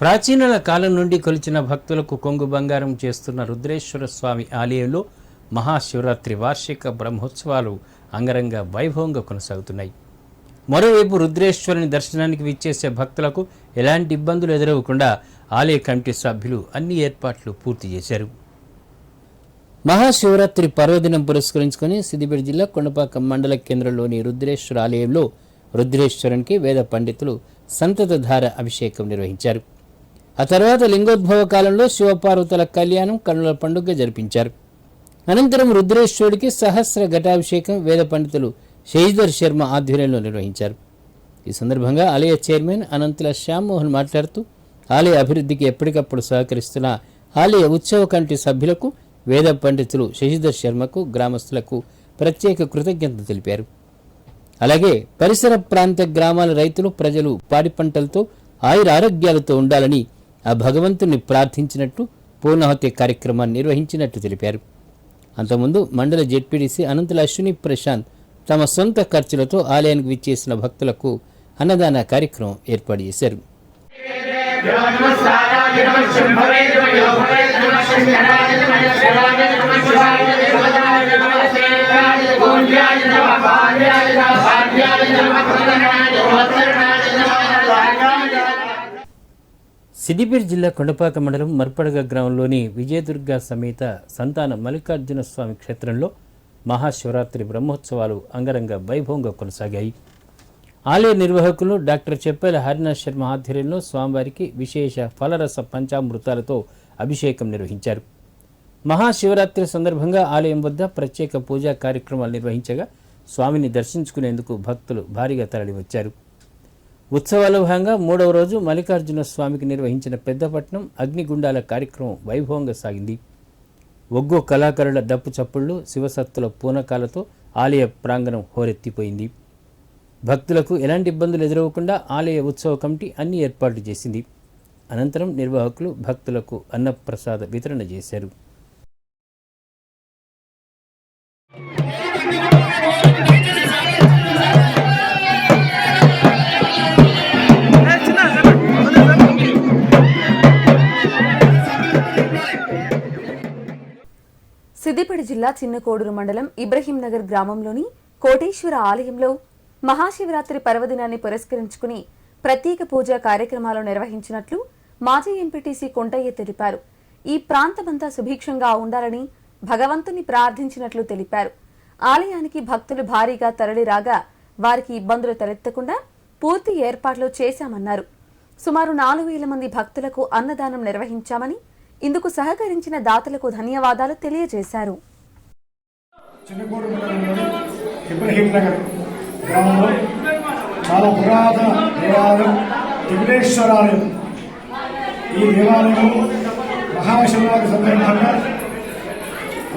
ప్రాచీనల కాలం నుండి కొలిచిన భక్తులకు కొంగు బంగారం చేస్తున్న రుద్రేశ్వర స్వామి ఆలయంలో మహాశివరాత్రి వార్షిక బ్రహ్మోత్సవాలు అంగరంగ వైభవంగా కొనసాగుతున్నాయి. మరోవైపు రుద్రేశ్వరుని దర్శనానికి విచ్చేసే భక్తులకు ఎలాంటి ఇబ్బందులు ఎదురవ్వకుండా ఆలయ కమిటీ సభ్యులు అన్ని ఏర్పాట్లు పూర్తి చేశారు. మహాశివరాత్రి పర్వదినం పురస్కరించుకొని సిద్దిపేట జిల్లా కొండపాక మండల కేంద్రంలోని రుద్రేశ్వర ఆలయంలో రుద్రేశ్వరునికి వేద పండితులు సంతతధార అభిషేకం నిర్వహించారు. ఆ తర్వాత లింగోద్భవ కాలంలో శివపార్వతుల కళ్యాణం కన్నుల పండుగ జరిపించారు. అనంతరం రుద్రేశ్వరుడికి సహస్ర ఘటాభిషేకం వేద పండితులు శశిధర్ శర్మ ఆధ్వర్యంలో నిర్వహించారు. ఈ సందర్భంగా ఆలయ చైర్మన్ అనంతుల శ్యామ్మోహన్ మాట్లాడుతూ ఆలయ అభివృద్ధికి ఎప్పటికప్పుడు సహకరిస్తున్న ఆలయ ఉత్సవ కమిటీ సభ్యులకు వేద పండితులు శశిధర్ శర్మకు గ్రామస్తులకు ప్రత్యేక కృతజ్ఞతలు తెలిపారు. అలాగే పరిసర ప్రాంత గ్రామాల రైతులు ప్రజలు పాడి పంటలతో ఆయుర ఆరోగ్యాలతో ఉండాలని ఆ భగవంతుని ప్రార్థించినట్టు పూర్ణహత్య కార్యక్రమాన్ని నిర్వహించినట్టు తెలిపారు అంతకుముందు మండల జెడ్పీడీసీ అనంతుల అశ్విని ప్రశాంత్ తమ సొంత ఖర్చులతో ఆలయానికి విచ్చేసిన భక్తులకు అన్నదాన కార్యక్రమం ఏర్పాటు చేశారు సిద్దిపేట జిల్లా కొండపాక మండలం మర్పడగ గ్రామంలోని విజయదుర్గ సమేత సంతాన మల్లికార్జున స్వామి క్షేత్రంలో మహాశివరాత్రి బ్రహ్మోత్సవాలు అంగరంగ వైభవంగా కొనసాగాయి. ఆలయ నిర్వాహకులు డాక్టర్ చెప్పేల హరినాథ్ శర్మ ఆధ్వర్యంలో స్వామివారికి విశేష ఫలరస పంచామృతాలతో అభిషేకం నిర్వహించారు. మహాశివరాత్రి సందర్భంగా ఆలయం వద్ద ప్రత్యేక పూజా కార్యక్రమాలు నిర్వహించగా స్వామిని దర్శించుకునేందుకు భక్తులు భారీగా తరలివచ్చారు. ఉత్సవాల భాగంగా మూడవ రోజు మల్లికార్జున స్వామికి నిర్వహించిన పెద్దపట్నం అగ్నిగుండాల కార్యక్రమం వైభవంగా సాగింది. ఒగ్గో కళాకారుల దప్పు చప్పుళ్ళు శివసత్తుల పూనకాలతో ఆలయ ప్రాంగణం హోరెత్తిపోయింది. భక్తులకు ఎలాంటి ఇబ్బందులు ఎదురవ్వకుండా ఆలయ ఉత్సవ కమిటీ అన్ని ఏర్పాట్లు చేసింది. అనంతరం నిర్వాహకులు భక్తులకు అన్నప్రసాద వితరణ చేశారు. సిద్దిపేట జిల్లా చిన్నకోడూరు మండలం ఇబ్రహీంనగర్ గ్రామంలోని కోటేశ్వర ఆలయంలో మహాశివరాత్రి పర్వదినాన్ని పురస్కరించుకుని ప్రత్యేక పూజా కార్యక్రమాలు నిర్వహించినట్లు మాజీ ఎంపీటీసీ కొంటయ్య తెలిపారు. ఈ ప్రాంతమంతా సుభిక్షంగా ఉండాలని భగవంతుని ప్రార్థించినట్లు తెలిపారు. ఆలయానికి భక్తులు భారీగా తరలిరాగా వారికి ఇబ్బందులు తలెత్తకుండా పూర్తి ఏర్పాట్లు చేశామన్నారు. సుమారు నాలుగు వేల మంది భక్తులకు అన్నదానం నిర్వహించామని ఇందుకు సహకరించిన దాతలకు ధన్యవాదాలు తెలియజేశారు చాలా పురాతన దేవాలయం ఈ దేవాలయంలో మహాశివరాత్రి సందర్భంగా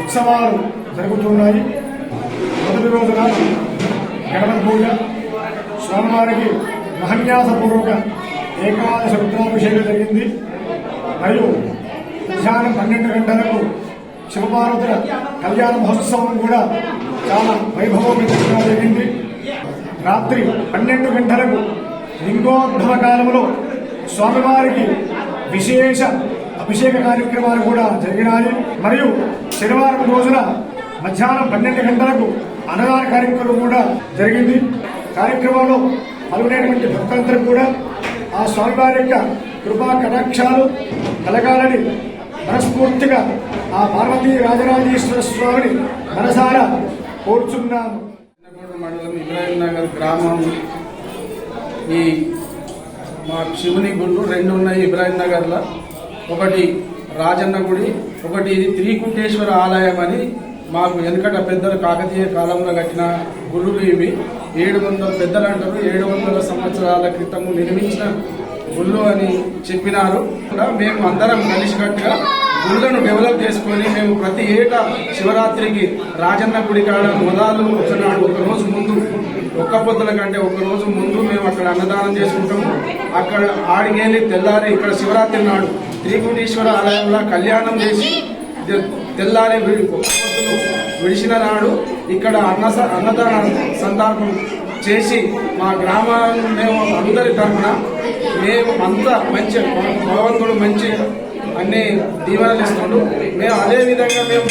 ఉత్సవాలు జరుగుతున్నాయి మొదటి రోజున గణపతి పూజ స్వామివారికి మహన్యాసపూర్వక ఏకాదశ రుద్రాభిషేకం జరిగింది మరియు మధ్యాహ్నం పన్నెండు గంటలకు శివపార్వతుల కళ్యాణ మహోత్సవం కూడా చాలా వైభవోపేతంగా జరిగింది. రాత్రి పన్నెండు గంటలకు లింగోద్భవ కాలంలో స్వామివారికి విశేష అభిషేక కార్యక్రమాలు కూడా జరిగినాయి. మరియు శనివారం రోజున మధ్యాహ్నం పన్నెండు గంటలకు అన్నదాన కార్యక్రమం కూడా జరిగింది. కార్యక్రమంలో పాల్గొనేటువంటి భక్తులందరూ కూడా ఆ స్వామివారి యొక్క కృపా కటాక్షాలు కలగాలని మనస్ఫూర్తిగా ఆ పార్వతీ రాజరాజేశ్వర స్వామిని మనసారా కోరుచున్నాము. మండలం ఇబ్రాహిం నగర్ గ్రామం. ఈ మా శివుని గుళ్ళు రెండు ఉన్నాయి ఇబ్రాహిం నగర్లో. ఒకటి రాజన్న గుడి ఒకటి ఇది త్రికుంటేశ్వర ఆలయం అని మాకు వెనుకట పెద్దలు కాకతీయ కాలంలో కట్టిన గుళ్ళు ఇవి. ఏడు వందల పెద్దలు అంటారు ఏడు వందల సంవత్సరాల క్రితం నిర్మించిన గుళ్ళు అని చెప్పినారు. మేము అందరం కలిసికట్టుగా గుళ్ళను డెవలప్ చేసుకొని మేము ప్రతి ఏటా శివరాత్రికి రాజన్న గుడి కాడ మొదలు ఒకనాడు ఒక రోజు ముందు ఒక్క పొద్దుల కంటే ఒక రోజు ముందు మేము అక్కడ అన్నదానం చేసుకుంటాము. అక్కడ ఆడిగేలి తెల్లారి ఇక్కడ శివరాత్రి నాడు త్రికుటేశ్వర ఆలయంలో కళ్యాణం చేసి తెల్లారి విడిచిన నాడు ఇక్కడ అన్న అన్నదాన సందర్భం చేసి మా గ్రామాన్ని మేము అందరి తరఫున మేము అంతా మంచి భగవంతుడు మంచి అన్ని దీవెనలు ఇస్తుండు మేము అదే విధంగా మేము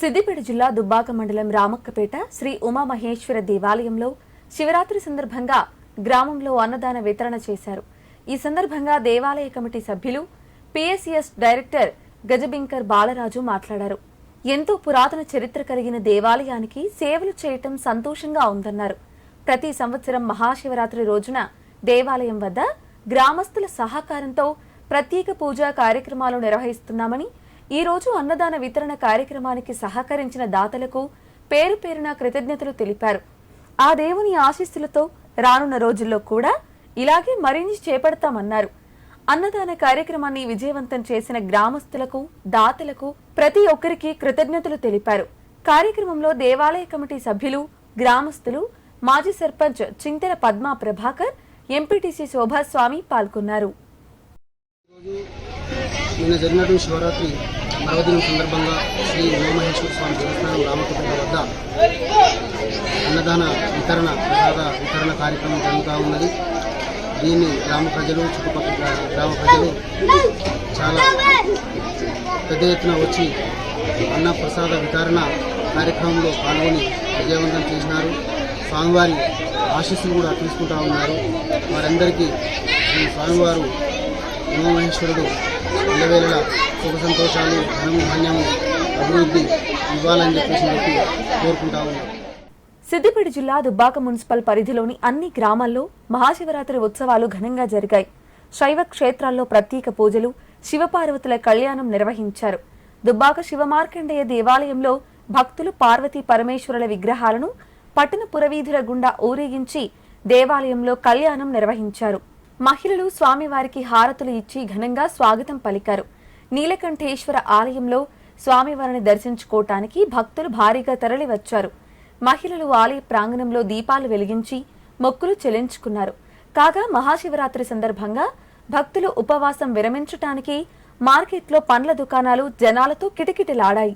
సిద్దిపేట జిల్లా దుబ్బాక మండలం రామక్కపేట శ్రీ ఉమామహేశ్వర దేవాలయంలో శివరాత్రి సందర్భంగా గ్రామంలో అన్నదాన వితరణ చేశారు. ఈ సందర్భంగా దేవాలయ కమిటీ సభ్యులు పిఎస్ఎస్ డైరెక్టర్ గజబింకర్ బాలరాజు మాట్లాడారు. ఎంతో పురాతన చరిత్ర కలిగిన దేవాలయానికి సేవలు చేయటం సంతోషంగా ఉందన్నారు. ప్రతి సంవత్సరం మహాశివరాత్రి రోజున దేవాలయం వద్ద గ్రామస్తుల సహకారంతో ప్రత్యేక పూజా కార్యక్రమాలు నిర్వహిస్తున్నామని ఈ రోజు అన్నదాన వితరణ కార్యక్రమానికి సహకరించిన దాతలకు పేరు పేరున కృతజ్ఞతలు తెలిపారు. ఆ దేవుని ఆశీస్సులతో రానున్న రోజుల్లో కూడా ఇలాగే మరిన్ని చేపడతామన్నారు. అన్నదాన కార్యక్రమాన్ని విజయవంతం చేసిన గ్రామస్తులకు దాతలకు ప్రతి ఒక్కరికి కృతజ్ఞతలు తెలిపారు. కార్యక్రమంలో దేవాలయ కమిటీ సభ్యులు గ్రామస్తులు మాజీ సర్పంచ్ చింతల పద్మా ప్రభాకర్ ఎంపీటీసీ శోభాస్వామి పాల్గొన్నారు. నిన్న జరిగినటువంటి శివరాత్రి పర్వదినం సందర్భంగా శ్రీ ఉమామహేశ్వర స్వామి దేవస్థానం రామకృష్ణ వద్ద అన్నదాన వితరణ ప్రసాద వితరణ కార్యక్రమం జరుగుతూ ఉన్నది. దీన్ని గ్రామ ప్రజలు చుట్టుపక్కల గ్రామ ప్రజలు చాలా పెద్ద ఎత్తున వచ్చి అన్న ప్రసాద వితరణ కార్యక్రమంలో పాల్గొని విజయవంతం చేసినారు. స్వామివారి ఆశీస్సులు కూడా తీసుకుంటా ఉన్నారు. వారందరికీ ఈ స్వామివారు ఉమామహేశ్వరుడు ఇళ్ళవేళలా సుఖ సంతోషాలు ధనము ధాన్యము అభివృద్ధి ఇవ్వాలని చెప్పేసి చెప్పి కోరుకుంటా ఉన్నాం. సిద్దిపేట జిల్లా దుబ్బాక మున్సిపల్ పరిధిలోని అన్ని గ్రామాల్లో మహాశివరాత్రి ఉత్సవాలు ఘనంగా జరిగాయి. శైవ క్షేత్రాల్లో ప్రత్యేక పూజలు శివపార్వతుల కళ్యాణం నిర్వహించారు. దుబ్బాక శివమార్కండేయ దేవాలయంలో భక్తులు పార్వతీ పరమేశ్వరుల విగ్రహాలను పట్టణ పురవీధుల గుండా ఊరేగించి దేవాలయంలో కళ్యాణం నిర్వహించారు. మహిళలు స్వామివారికి హారతులు ఇచ్చి ఘనంగా స్వాగతం పలికారు. నీలకంఠేశ్వర ఆలయంలో స్వామివారిని దర్శించుకోవటానికి భక్తులు భారీగా తరలివచ్చారు. మహిళలు ఆలయ ప్రాంగణంలో దీపాలు వెలిగించి మొక్కులు చెల్లించుకున్నారు. కాగా మహాశివరాత్రి సందర్భంగా భక్తులు ఉపవాసం విరమించటానికి మార్కెట్లో పండ్ల దుకాణాలు జనాలతో కిటకిటలాడాయి.